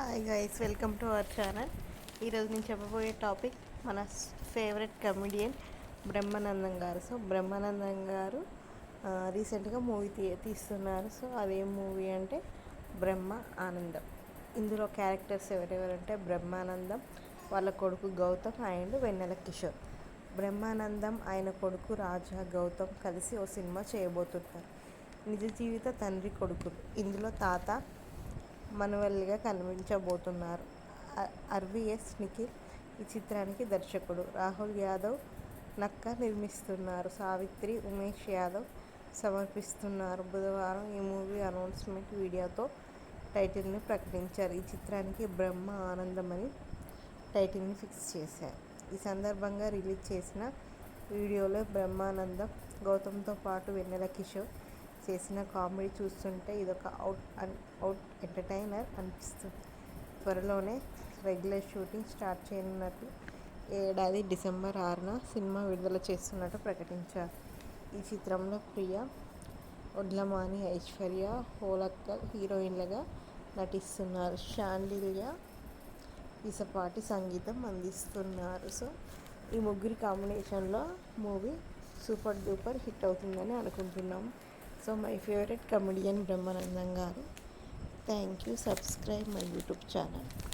Hi guys welcome to our channel ఈరోజు నేను చెప్పబోయే టాపిక్ మన ఫేవరెట్ కమెడియన్ బ్రహ్మానందం గారు. సో బ్రహ్మానందం గారు రీసెంట్గా మూవీ తీ తీస్తున్నారు. సో అదేం మూవీ అంటే బ్రహ్మ ఆనందం ఇందులో క్యారెక్టర్స్ ఎవరెవరంటే బ్రహ్మానందం వాళ్ళ కొడుకు గౌతమ్ అండ్ వెన్నెల కిషోర్. బ్రహ్మానందం ఆయన కొడుకు రాజా గౌతమ్ కలిసి ఓ సినిమా చేయబోతున్నారు నిజ జీవిత తండ్రి కొడుకులు. ఇందులో తాత మనవల్లిగా కనిపించబోతున్నారు. అర్విఎస్ ఆర్వీఎస్ నిఖిల్ ఈ చిత్రానికి దర్శకుడు. రాహుల్ యాదవ్ నక్క నిర్మిస్తున్నారు. సావిత్రి ఉమేష్ యాదవ్ సమర్పిస్తున్నారు. బుధవారం ఈ మూవీ అనౌన్స్మెంట్ వీడియోతో టైటిల్ని ప్రకటించారు. ఈ చిత్రానికి బ్రహ్మ ఆనందం అని టైటిల్ని ఫిక్స్ చేశారు. ఈ సందర్భంగా రిలీజ్ చేసిన వీడియోలో బ్రహ్మానందం గౌతమ్తో పాటు వెన్నెల కిషోర్ చేసిన కామెడీ చూస్తుంటే ఇదొక అవుట్ అన్ అవుట్ ఎంటర్టైనర్ అనిపిస్తుంది. త్వరలోనే రెగ్యులర్ షూటింగ్ స్టార్ట్ చేయనున్నట్టు ఏడాది డిసెంబర్ ఆరున సినిమా విడుదల చేస్తున్నట్టు ప్రకటించారు. ఈ చిత్రంలో ప్రియా ఒడ్లమాని ఐశ్వర్య హోలక్కర్ హీరోయిన్లుగా నటిస్తున్నారు. షాండిల్య ఇసపాటి సంగీతం అందిస్తున్నారు. సో ఈ ముగ్గురి కాంబినేషన్లో మూవీ సూపర్ డూపర్ హిట్ అవుతుందని అనుకుంటున్నాము so my favourite comedian Brahmanandam garu. Thank you. Subscribe my YouTube channel.